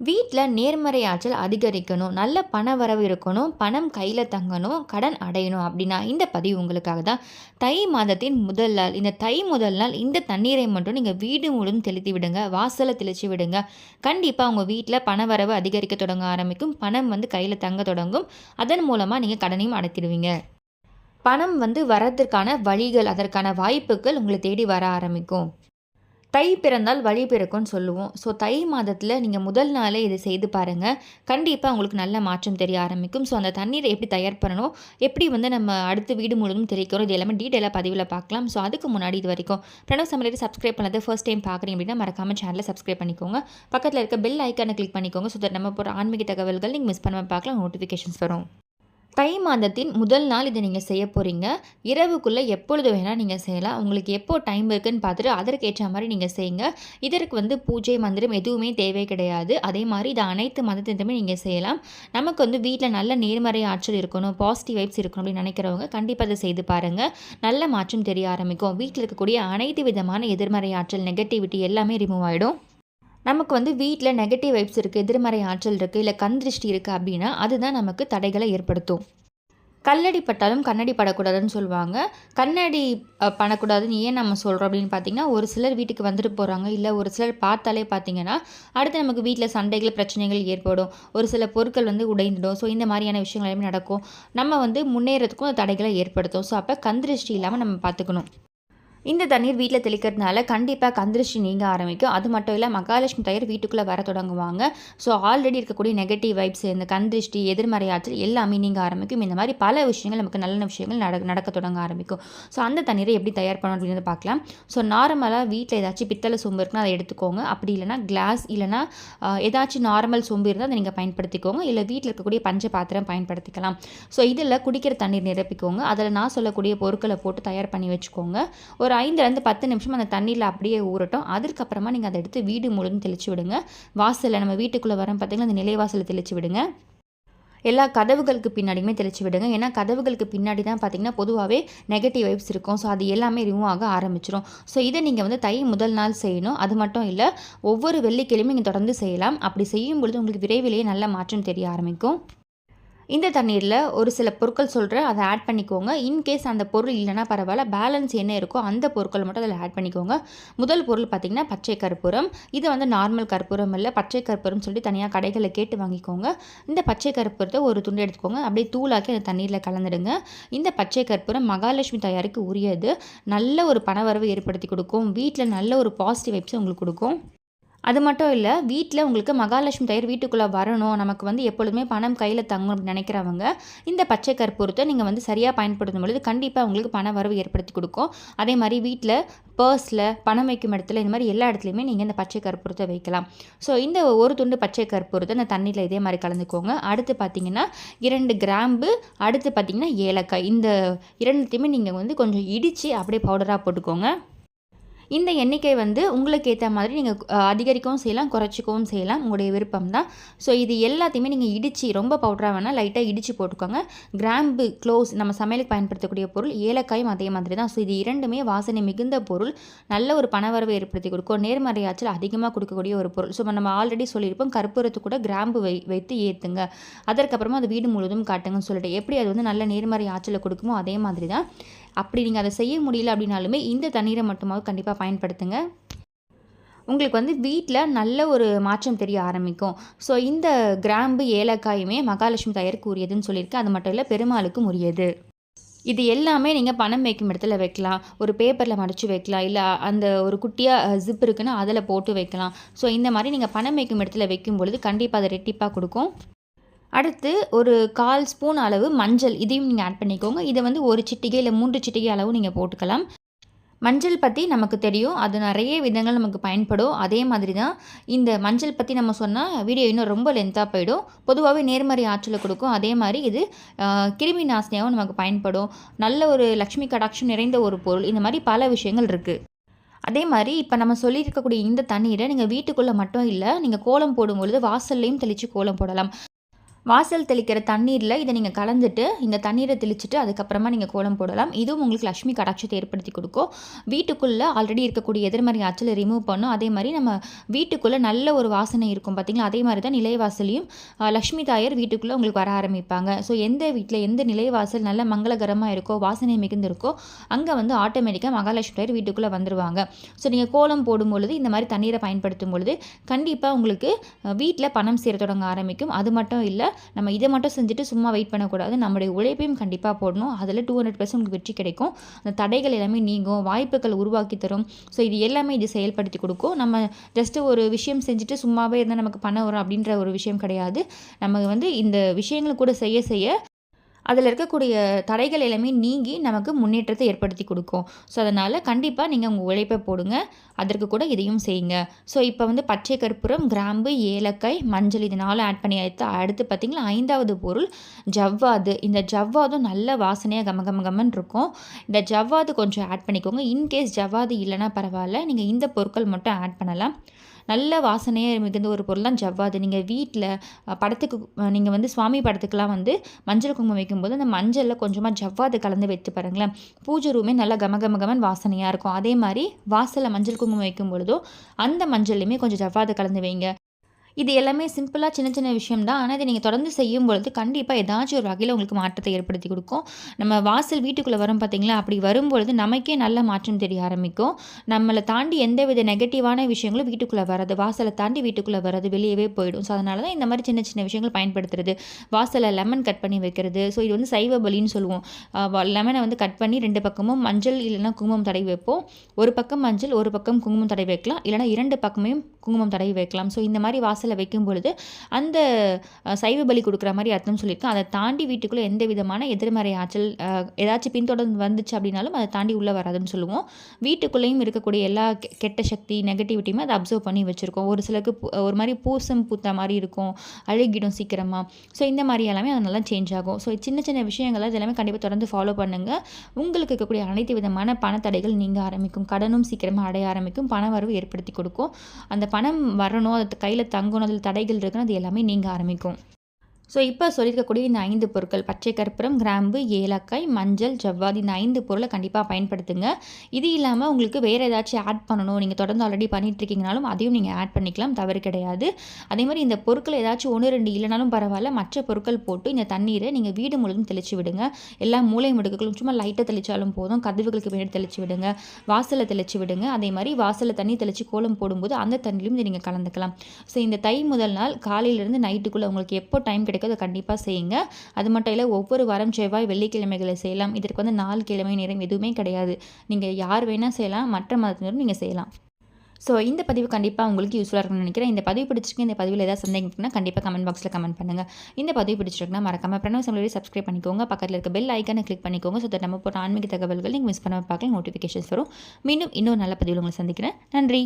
வீட்டில் நேர்மறை ஆற்றல் அதிகரிக்கணும் நல்ல பண வரவு இருக்கணும் பணம் கையில் தங்கணும் கடன் அடையணும் அப்படின்னா இந்த பதிவு உங்களுக்காக தான். தை மாதத்தின் முதல் நாள் இந்த தை முதல் நாள் இந்த தண்ணீரை மட்டும் நீங்கள் வீடு முழுவதும் தெளித்து விடுங்க வாசலை தெளித்து விடுங்க. கண்டிப்பாக உங்கள் வீட்டில் பண வரவு அதிகரிக்க தொடங்க ஆரம்பிக்கும் பணம் வந்து கையில் தங்க தொடங்கும். அதன் மூலமாக நீங்கள் கடனையும் அடைத்திடுவீங்க. பணம் வந்து வரதுக்கான வழிகள் அதற்கான வாய்ப்புகள் உங்களை தேடி வர ஆரம்பிக்கும். தை பிறந்தால் வழி பிறக்கும்னு சொல்லுவோம். ஸோ தை மாதத்தில் நீங்கள் முதல் நாளே இதை செய்து பாருங்கள் கண்டிப்பாக உங்களுக்கு நல்ல மாற்றம் தெரிய ஆரம்பிக்கும். ஸோ அந்த தண்ணீரை எப்படி தயார் பண்ணணும்? எப்படி வந்து நம்ம அடுத்த வீடு முழுவதும் தெளிக்கிறோம்? இது எல்லாமே டீட்டெயிலாக பதிவில் பார்க்கலாம். ஸோ அதுக்கு முன்னாடி இது வரைக்கும் பிரணவ் சமையலை சப்ஸ்கிரைப் பண்ணது ஃபர்ஸ்ட் டைம் பார்க்குறீங்க அப்படின்னா மறக்காமல் சேனலை சப்ஸ்கிரைப் பண்ணிக்கோங்க. பக்கத்தில் இருக்க பெல் ஐக்கானை கிளிக் பண்ணிக்கோங்க. ஸோ தட் நம்ம போகிற ஆன்மீக தகவல்கள் நீங்கள் மிஸ் பண்ணாமல் பார்க்கலாம். நோட்டிஃபிகேஷன்ஸ் வரும். தை மாதத்தின் முதல் நாள் இதை நீங்கள் செய்ய போகிறீங்க இரவுக்குள்ளே எப்பொழுது வேணால் நீங்கள் செய்யலாம். உங்களுக்கு எப்போ டைம் இருக்குன்னு பார்த்துட்டு அதற்கேற்ற மாதிரி நீங்கள் செய்யுங்க. இதற்கு வந்து பூஜை மந்திரம் எதுவுமே தேவை கிடையாது. அதே மாதிரி இது அனைத்து மதத்திலுமே நீங்கள் செய்யலாம். நமக்கு வந்து வீட்டில் நல்ல நேர்மறை ஆற்றல் இருக்கணும் பாசிட்டிவ் வைப்ஸ் இருக்கணும் அப்படின்னு நினைக்கிறவங்க கண்டிப்பாக அதை செய்து பாருங்கள் நல்ல மாற்றம் தெரிய ஆரம்பிக்கும். வீட்டில் இருக்கக்கூடிய அனைத்து விதமான எதிர்மறை ஆற்றல் நெகட்டிவிட்டி எல்லாமே ரிமூவ் ஆகிடும் நமக்கு வந்து வீட்டில் நெகட்டிவ் வைப்ஸ் இருக்குது எதிர்மறை ஆற்றல் இருக்குது இல்லை கண் திருஷ்டி இருக்குது அப்படின்னா அதுதான் நமக்கு தடைகளை ஏற்படுத்தும். கல்லடி பட்டாலும் கண்ணடி படக்கூடாதுன்னு சொல்லுவாங்க. கண்ணடி பண்ணக்கூடாதுன்னு ஏன் நம்ம சொல்கிறோம் அப்படின்னு பார்த்தீங்கன்னா ஒரு சிலர் வீட்டுக்கு வந்துட்டு போகிறாங்க இல்லை ஒரு சிலர் பார்த்தாலே பார்த்தீங்கன்னா அடுத்து நமக்கு வீட்டில் சண்டைகள் பிரச்சனைகள் ஏற்படும். ஒரு சில பொருட்கள் வந்து உடைந்துடும். ஸோ இந்த மாதிரியான விஷயங்கள் எல்லாமே நடக்கும். நம்ம வந்து முன்னேறதுக்கும் தடைகளை ஏற்படுத்தும். ஸோ அப்போ கந்திருஷ்டி இல்லாமல் நம்ம பார்த்துக்கணும் இந்த தண்ணீர் வீட்டில் தெளிக்கிறதுனால கண்டிப்பாக கந்திருஷ்டி நீங்க ஆரம்பிக்கும். அது மட்டும் இல்லை மகாலட்சுமி தயார் வீட்டுக்குள்ளே வர தொடங்குவாங்க. ஸோ ஆல்ரெடி இருக்கக்கூடிய நெகட்டிவ் வைப்ஸ் இந்த கந்திருஷ்டி எதிர்மறை ஆற்றல் எல்லாமே நீங்க ஆரம்பிக்கும். இந்த மாதிரி பல விஷயங்கள் நமக்கு நல்ல விஷயங்கள் நட நடக்க தொடங்க ஆரம்பிக்கும். ஸோ அந்த தண்ணீரை எப்படி தயார் பண்ணணும் அப்படின்னு பார்க்கலாம். ஸோ நார்மலாக வீட்டில் ஏதாச்சும் பித்தளை சொம்பு இருக்குன்னா அதை எடுத்துக்கோங்க. அப்படி இல்லைனா கிளாஸ் இல்லைனா ஏதாச்சும் நார்மல் சொம்பு இருந்தால் அதை நீங்கள் பயன்படுத்திக்கோங்க. இல்லை வீட்டில் இருக்கக்கூடிய பஞ்ச பாத்திரம் பயன்படுத்திக்கலாம். ஸோ இதில் குடிக்கிற தண்ணீர் நிரப்பிக்கோங்க. அதில் நான் சொல்லக்கூடிய பொருட்களை போட்டு தயார் பண்ணி வச்சுக்கோங்க. ஒரு ஒரு ஐந்துலேருந்து பத்து நிமிஷம் அந்த தண்ணியில் அப்படியே ஊறட்டும். அதுக்கப்புறமா நீங்கள் அதை எடுத்து வீடு முழுதும் தெளித்து விடுங்க. வாசலில் நம்ம வீட்டுக்குள்ளே வரோம் பார்த்திங்கன்னா அந்த நிலைவாசலில் தெளித்து விடுங்க. எல்லா கதவுகளுக்கு பின்னாடியுமே தெளித்து விடுங்க. ஏன்னா கதவுகளுக்கு பின்னாடி தான் பார்த்திங்கன்னா பொதுவாகவே நெகட்டிவ் வைப்ஸ் இருக்கும். ஸோ அது எல்லாமே ரிமூவ் ஆக ஆரம்பிச்சிடும் ஸோ இதை நீங்கள் வந்து தை முதல் நாள் செய்யணும். அது மட்டும் இல்லை ஒவ்வொரு வெள்ளிக்கிழமையும் நீங்கள் தொடர்ந்து செய்யலாம். அப்படி செய்யும் பொழுது உங்களுக்கு விரைவிலேயே நல்ல மாற்றம் தெரிய ஆரம்பிக்கும். இந்த தண்ணீரில் ஒரு சில பொருட்கள் சொல்கிறேன் அதை ஆட் பண்ணிக்கோங்க. இன்கேஸ் அந்த பொருள் இல்லைனா பரவாயில்ல பேலன்ஸ் என்ன இருக்கோ அந்த பொருட்கள் மட்டும் அதில் ஆட் பண்ணிக்கோங்க. முதல் பொருள் பார்த்திங்கன்னா பச்சை கற்பூரம். இது வந்து நார்மல் கற்பூரம் இல்லை பச்சை கற்பூரம் சொல்லி தனியாக கடைகளில் கேட்டு வாங்கிக்கோங்க. இந்த பச்சை கற்பூரத்தை ஒரு துண்டு எடுத்துக்கோங்க. அப்படியே தூளாக்கி அந்த தண்ணீரில் கலந்துடுங்க. இந்த பச்சை கற்பூரம் மகாலட்சுமி தயாருக்கு உரியது. நல்ல ஒரு பணவரவு ஏற்படுத்தி கொடுக்கும். வீட்டில் நல்ல ஒரு பாசிட்டிவ் வைப்ஸை உங்களுக்கு கொடுக்கும். அது மட்டும் இல்லை வீட்டில் உங்களுக்கு மகாலட்சுமி தயிர் வீட்டுக்குள்ளே வரணும். நமக்கு வந்து எப்பொழுதுமே பணம் கையில் தங்கும் அப்படின்னு நினைக்கிறவங்க இந்த பச்சை கற்பூரத்தை நீங்கள் வந்து சரியாக பயன்படுத்தும் பொழுது கண்டிப்பாக உங்களுக்கு பண வரவு ஏற்படுத்தி கொடுக்கும். அதே மாதிரி வீட்டில் பர்ஸில் பணம் வைக்கும் இடத்துல இந்த மாதிரி எல்லா இடத்துலையுமே நீங்கள் இந்த பச்சை கற்பூரத்தை வைக்கலாம். ஸோ இந்த ஒரு துண்டு பச்சை கற்பூரத்தை இந்த தண்ணியில் இதே மாதிரி கலந்துக்கோங்க. அடுத்து பார்த்தீங்கன்னா இரண்டு கிராம்பு அடுத்து பார்த்தீங்கன்னா ஏலக்காய். இந்த இரண்டுத்தையுமே நீங்கள் வந்து கொஞ்சம் இடித்து அப்படியே பவுடராக போட்டுக்கோங்க. இந்த எண்ணிக்கை வந்து உங்களுக்கு ஏற்ற மாதிரி நீங்கள் அதிகரிக்கவும் செய்யலாம் குறைச்சிக்கவும் செய்யலாம். உங்களுடைய விருப்பம் தான். ஸோ இது எல்லாத்தையுமே நீங்கள் இடித்து ரொம்ப பவுடராக வேணால் லைட்டாக இடித்து போட்டுக்கோங்க. கிராம்பு க்ளோஸ் நம்ம சமையலுக்கு பயன்படுத்தக்கூடிய பொருள் ஏலக்காயும் அதே மாதிரி தான். ஸோ இது இரண்டுமே வாசனை மிகுந்த பொருள். நல்ல ஒரு பணவரவை ஏற்படுத்தி கொடுக்கும். நேர்மறையாச்சல் அதிகமாக கொடுக்கக்கூடிய ஒரு பொருள். ஸோ நம்ம ஆல்ரெடி சொல்லியிருப்போம். கற்பூரத்து கூட கிராம்பு வை வைத்து ஏற்றுங்க அதற்கப்புறமா அது வீடு முழுவதும் காட்டுங்கன்னு சொல்லிட்டு எப்படி அது வந்து நல்ல நேர்மறை ஆற்றலை கொடுக்குமோ அதே மாதிரி தான். அப்படி நீங்கள் அதை செய்ய முடியல அப்படின்னாலுமே இந்த தண்ணீரை மட்டுமாவது கண்டிப்பாக பயன்படுத்துங்க. உங்களுக்கு வந்து வீட்டில் நல்ல ஒரு மாற்றம் தெரிய ஆரம்பிக்கும். ஸோ இந்த கிராம்பு ஏலக்காயுமே மகாலட்சுமி தயாருக்கு உரியதுன்னு சொல்லியிருக்கேன் அது மட்டும் இல்லை பெருமாளுக்கும் உரியது. இது எல்லாமே நீங்கள் பணம் வைக்கும் இடத்துல வைக்கலாம். ஒரு பேப்பரில் மடித்து வைக்கலாம். இல்லை அந்த ஒரு குட்டியாக ஜிப் இருக்குன்னா அதில் போட்டு வைக்கலாம். ஸோ இந்த மாதிரி நீங்கள் பணம் வைக்கும் இடத்துல வைக்கும் பொழுது கண்டிப்பாக அதை ரெட்டிப்பாக கொடுக்கும். அடுத்து ஒரு கால் ஸ்பூன் அளவு மஞ்சள். இதையும் நீங்கள் ஆட் பண்ணிக்கோங்க. இதை வந்து ஒரு சிட்டிகை இல்லை மூன்று சிட்டிகை அளவு நீங்கள் போட்டுக்கலாம். மஞ்சள் பற்றி நமக்கு தெரியும். அது நிறைய விதங்கள் நமக்கு பயன்படும். அதே மாதிரி தான் இந்த மஞ்சள் பற்றி நம்ம சொன்னால் வீடியோ இன்னும் ரொம்ப லென்த்தாக போயிடும். பொதுவாகவே நேர்மறை ஆற்றலை கொடுக்கும். அதே மாதிரி இது கிருமி நாசினியாகவும் நமக்கு பயன்படும். நல்ல ஒரு லக்ஷ்மி கடாட்சம் நிறைந்த ஒரு பொருள். இந்த மாதிரி பல விஷயங்கள் இருக்குது அதே மாதிரி இப்போ நம்ம சொல்லியிருக்கக்கூடிய இந்த தண்ணீரை நீங்கள் வீட்டுக்குள்ளே மட்டும் இல்லை நீங்கள் கோலம் போடும்பொழுது வாசல்லையும் தெளித்து கோலம் போடலாம். வாசல் தெளிக்கிற தண்ணீரில் இதை நீங்கள் கலந்துட்டு இந்த தண்ணீரை தெளிச்சுட்டு அதுக்கப்புறமா நீங்கள் கோலம் போடலாம். இதுவும் உங்களுக்கு லக்ஷ்மி கடாட்சத்தை ஏற்படுத்தி கொடுக்கும். வீட்டுக்குள்ளே ஆல்ரெடி இருக்கக்கூடிய எதிர்மறை ஆற்றலை ரிமூவ் பண்ணும். அதே மாதிரி நம்ம வீட்டுக்குள்ளே நல்ல ஒரு வாசனை இருக்கும் பார்த்திங்களா அதே மாதிரி தான் நிலைவாசலையும் லக்ஷ்மி தாயர் வீட்டுக்குள்ளே உங்களுக்கு வர ஆரம்பிப்பாங்க. ஸோ எந்த வீட்டில் எந்த நிலைவாசல் நல்ல மங்களகரமாக இருக்கோ வாசனை மிகுந்திருக்கோ அங்கே வந்து ஆட்டோமேட்டிக்காக மகாலட்சுமி தாயர் வீட்டுக்குள்ளே வந்துருவாங்க. ஸோ நீங்கள் கோலம் போடும் பொழுது இந்த மாதிரி தண்ணீரை பயன்படுத்தும் பொழுது கண்டிப்பாக உங்களுக்கு வீட்டில் பணம் சேர தொடங்க ஆரம்பிக்கும். அது மட்டும் இல்லை நம்ம இதை மட்டும் செஞ்சுட்டு சும்மா வெயிட் பண்ணக்கூடாது. நம்மளுடைய உழைப்பையும் கண்டிப்பாக போடணும். அதில் டூ ஹண்ட்ரட் பர்சன்ட் உங்களுக்கு வெற்றி கிடைக்கும். அந்த தடைகள் எல்லாமே நீங்கும். வாய்ப்புகள் உருவாக்கி தரும். ஸோ இது எல்லாமே இது செயல்படுத்தி கொடுக்கும். நம்ம ஜஸ்ட்டு ஒரு விஷயம் செஞ்சுட்டு சும்மாவே இருந்தால் நமக்கு பணம் வரும் அப்படின்ற ஒரு விஷயம் கிடையாது. நம்ம வந்து இந்த விஷயங்கள் கூட செய்ய செய்ய அதில் இருக்கக்கூடிய தடைகள் எல்லாமே நீங்கி நமக்கு முன்னேற்றத்தை ஏற்படுத்தி கொடுக்கும். ஸோ அதனால் கண்டிப்பாக நீங்கள் உங்கள் உழைப்பை போடுங்க. அதற்கு கூட இதையும் செய்யுங்க. ஸோ இப்போ வந்து பச்சை கற்பூரம் கிராம்பு ஏலக்காய் மஞ்சள் இது நாலும் ஆட் பண்ணி எடுத்து அடுத்து பார்த்திங்களா ஐந்தாவது பொருள் ஜவ்வாது. இந்த ஜவ்வாதும் நல்ல வாசனையாக கம கம கமன்னு இருக்கும். இந்த ஜவ்வாது கொஞ்சம் ஆட் பண்ணிக்கோங்க. இன்கேஸ் ஜவ்வாது இல்லைன்னா பரவாயில்ல. நீங்கள் இந்த பொருட்கள் மட்டும் ஆட் பண்ணலாம். நல்ல வாசனையாக மிகுந்த ஒரு பொருள் தான் ஜவ்வாது நீங்கள் வீட்டில் படத்துக்கு நீங்கள் வந்து சுவாமி படத்துக்கெலாம் வந்து மஞ்சள் குங்குமம் வைக்கும்போது அந்த மஞ்சளில் கொஞ்சமாக ஜவ்வாது கலந்து வைத்து பாருங்களேன். பூஜை ரூமே நல்லா கம கம கமன் வாசனையாக இருக்கும். அதே மாதிரி வாசலில் மஞ்சள் குங்குமம் வைக்கும் பொழுதும் அந்த மஞ்சள்லையுமே கொஞ்சம் ஜவ்வாது கலந்து வைங்க. இது எல்லாமே சிம்பிளாக சின்ன சின்ன விஷயம் தான் ஆனால் இதை நீங்கள் தொடர்ந்து செய்யும் பொழுது கண்டிப்பாக ஏதாச்சும் ஒரு வகையில் உங்களுக்கு மாற்றத்தை ஏற்படுத்தி கொடுக்கும். நம்ம வாசல் வீட்டுக்குள்ளே வரும் பார்த்தீங்களா அப்படி வரும்பொழுது நமக்கே நல்ல மாற்றம் தெரிய ஆரம்பிக்கும். நம்மளை தாண்டி எந்த வித நெகட்டிவான விஷயங்களும் வீட்டுக்குள்ளே வராது. வாசலை தாண்டி வீட்டுக்குள்ளே வராது வெளியவே போயிடும். ஸோ அதனால தான் இந்த மாதிரி சின்ன சின்ன விஷயங்கள் பயன்படுத்துறது. வாசலை லெமன் கட் பண்ணி வைக்கிறது. ஸோ இது வந்து சைவ பலின்னு சொல்லுவோம். லெமனை வந்து கட் பண்ணி ரெண்டு பக்கமும் மஞ்சள் இல்லைன்னா குங்குமம் தடவி வைப்போம். ஒரு பக்கம் மஞ்சள் ஒரு பக்கம் குங்குமம் தடவி வைக்கலாம். இல்லைனா இரண்டு பக்கமும் குங்குமம் தடவி வைக்கலாம். ஸோ இந்த மாதிரி வாசலில் வைக்கும் பொழுது அந்த சைவ பலி கொடுக்குற மாதிரி அர்த்தம் சொல்லியிருக்கோம். அதை தாண்டி வீட்டுக்குள்ளே எந்த விதமான எதிர்மறை ஆற்றல் ஏதாச்சும் பின்தொடர்ந்து வந்துச்சு அப்படின்னாலும் அதை தாண்டி உள்ளே வராதுன்னு சொல்லுவோம். வீட்டுக்குள்ளேயும் இருக்கக்கூடிய எல்லா கெட்ட சக்தி நெகட்டிவிட்டியுமே அதை அப்சர்வ் பண்ணி வச்சுருக்கோம். ஒரு சிலருக்கு ஒரு மாதிரி பூசம் பூத்த மாதிரி இருக்கும் அழுகிடும் சீக்கிரமாக ஸோ இந்த மாதிரி எல்லாமே அது நல்லா சேஞ்ச் ஆகும். ஸோ சின்ன சின்ன விஷயங்கள் இதெல்லாமே கண்டிப்பாக தொடர்ந்து ஃபாலோ பண்ணுங்கள் உங்களுக்கு இருக்கக்கூடிய அனைத்து விதமான பணத்தடைகள் நீங்கள் ஆரம்பிக்கும். கடனும் சீக்கிரமாக அடைய ஆரம்பிக்கும். பண வரவு ஏற்படுத்தி கொடுக்கும். அந்த பணம் வரணும் அது கையில் தங்கணும் அதில் தடைகள் இருக்குன்னு அது எல்லாமே நீங்க ஆரம்பிக்கும். ஸோ இப்போ சொல்லியிருக்கக்கூடிய இந்த ஐந்து பொருட்கள் பச்சை கற்பூரம் கிராம்பு ஏலக்காய் மஞ்சள் ஜவ்வாது இந்த ஐந்து பொருளை கண்டிப்பாக பயன்படுத்துங்க. இது இல்லாமல் உங்களுக்கு வேறு ஏதாச்சும் ஆட் பண்ணணும் நீங்கள் தொடர்ந்து ஆல்ரெடி பண்ணிட்டுருக்கீங்கனாலும் அதையும் நீங்கள் ஆட் பண்ணிக்கலாம் தவறு கிடையாது. அதே மாதிரி இந்த பொருட்கள் ஏதாச்சும் ஒன்று ரெண்டு இல்லைனாலும் பரவாயில்ல மற்ற பொருட்கள் போட்டு இந்த தண்ணீரை நீங்கள் வீடு முழுவதும் தெளித்து விடுங்க. எல்லா மூளை முடுக்குகளும் சும்மா லைட்டாக தெளித்தாலும் போதும் கதவுகளுக்கு பின்னாடி தெளித்து விடுங்க. வாசலில் தெளித்து விடுங்க. அதே மாதிரி வாசலில் தண்ணி தெளித்து கோலம் போடும்போது அந்த தண்ணியிலும் இதை நீங்கள் கலந்துக்கலாம். ஸோ இந்த தை முதல் நாள் காலையிலேருந்து நைட்டுக்குள்ளே உங்களுக்கு எப்போ டைம் கிடைக்கும் கிடைக்கோ அதை கண்டிப்பாக செய்யுங்க. அது மட்டும் இல்லை ஒவ்வொரு வாரம் செவ்வாய் வெள்ளிக்கிழமைகளை செய்யலாம். இதற்கு வந்து நாலு கிழமை நேரம் எதுவுமே கிடையாது. நீங்கள் யார் வேணால் செய்யலாம் மற்ற மதத்தினரும் நீங்கள் செய்யலாம். ஸோ இந்த பதிவு கண்டிப்பாக உங்களுக்கு யூஸ்ஃபுல்லாக இருக்கும்னு நினைக்கிறேன். இந்த பதிவு பிடிச்சிருக்கு இந்த பதிவில் ஏதாவது சந்தேகம் இருக்குன்னா கண்டிப்பாக கமெண்ட் பாக்ஸில் கமெண்ட் பண்ணுங்கள் இந்த பதிவு பிடிச்சிருக்குன்னா மறக்காமல் பிரணவ் சமையலை சப்ஸ்கிரைப் பண்ணிக்கோங்க. பக்கத்தில் இருக்க பெல் ஐக்கானை கிளிக் பண்ணிக்கோங்க. ஸோ நம்ம போட்ட ஆன்மீக தகவல்கள் நீங்கள் மிஸ் பண்ண பார்க்கலாம் நோட்டிஃபிகேஷன்ஸ் வரும். மீண்டும் இன்னொரு நல்ல பதிவில் உங்களை சந்திக்கிறேன். நன்றி.